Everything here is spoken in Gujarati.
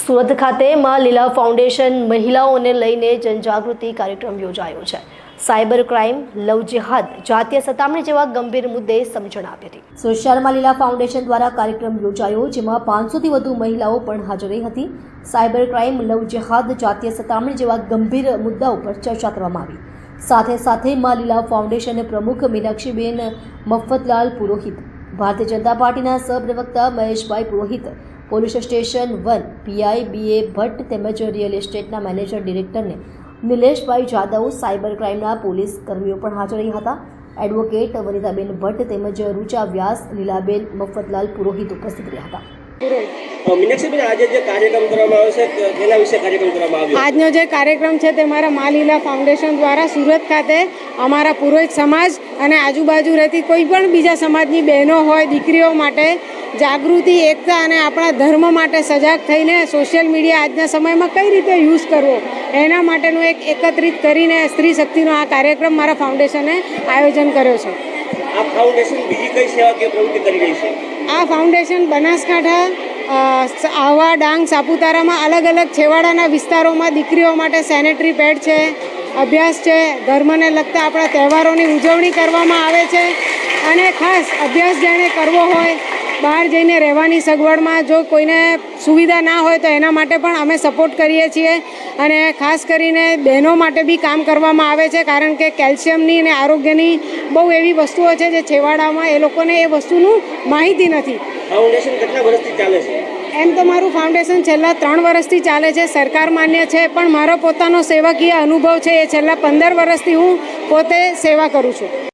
સુરત ખાતે માં લીલા ફાઉન્ડેશન મહિલાઓને લઈને જનજાગૃતિ કાર્યક્રમ યોજાયો છે. સાયબર ક્રાઇમ, લવ જેહાદ, જાતીય સતામણી જેવા ગંભીર મુદ્દે સમજણ આપી હતી. સોશિયલમાં લીલા ફાઉન્ડેશન દ્વારા કાર્યક્રમ યોજાયો, જેમાં પાંચસોથી વધુ મહિલાઓ પણ હાજર રહી હતી. સાયબર ક્રાઇમ, લવ જેહાદ, જાતીય સતામણી જેવા ગંભીર મુદ્દા ઉપર ચર્ચા કરવામાં આવી. સાથે સાથે માં લીલા ફાઉન્ડેશન પ્રમુખ મીનાક્ષીબેન મફતલાલ પુરોહિત, ભારતીય જનતા પાર્ટીના સહપ્રવક્તા Maheshbhai Purohit police station one PI B A Bhatt તેમજ રિયલ એસ્ટેટના મેનેજર ડિરેક્ટરને નિલેશભાઈ જાદવ સાયબર ક્રાઇમના પોલીસ કર્મીઓ પણ હાજર રહ્યા હતા. એડવોકેટ વનિતાબેન ભટ્ટ તેમજ રૂચા વ્યાસ લીલાબેન મફતલાલ પુરોહિત ઉપસ્થિત રહ્યા હતા. આજનો જે કાર્યક્રમ છે તે મારા મા લીલા ફાઉન્ડેશન દ્વારા સુરત ખાતે અમારા પુરોહિત સમાજ અને આજુબાજુ રહેતી કોઈ પણ બીજા સમાજની બહેનો હોય દીકરીઓ માટે જાગૃતિ એકતા અને આપણા ધર્મ માટે સજાગ થઈને સોશિયલ મીડિયા આજના સમયમાં કઈ રીતે યુઝ કરવો? એના માટેનું એક એકત્રિત કરીને સ્ત્રી શક્તિનો આ કાર્યક્રમ મારા ફાઉન્ડેશને આયોજન કર્યો છે. આ ફાઉન્ડેશન બીજી કઈ સેવાકીય પ્રવૃત્તિ કરી રહી છે? આ ફાઉન્ડેશન બનાસકાંઠા આહવા ડાંગ સાપુતારામાં અલગ અલગ છેવાડાના વિસ્તારોમાં દીકરીઓ માટે સેનેટરી પેડ છે અભ્યાસ છે ધર્મને લગતા આપણા તહેવારોની ઉજવણી કરવામાં આવે છે અને ખાસ અભ્યાસ જેણે કરવો હોય બહાર જઈને રહેવાની સગવડમાં જો કોઈને સુવિધા ના હોય તો એના માટે પણ અમે સપોર્ટ કરીએ છીએ. અને ખાસ કરીને બહેનો માટે બી કામ કરવામાં આવે છે કારણ કે કેલ્શિયમની અને આરોગ્યની બહુ એવી વસ્તુઓ છે જે છેવાડામાં એ લોકોને એ વસ્તુનું માહિતી નથી. ફાઉન્ડેશન કેટલા વર્ષથી ચાલે છે? એમ તો મારું ફાઉન્ડેશન છેલ્લા ત્રણ વર્ષથી ચાલે છે. સરકાર માન્ય છે પણ મારો પોતાનો સેવકીય અનુભવ છે એ છેલ્લા પંદર વર્ષથી હું પોતે સેવા કરું છું.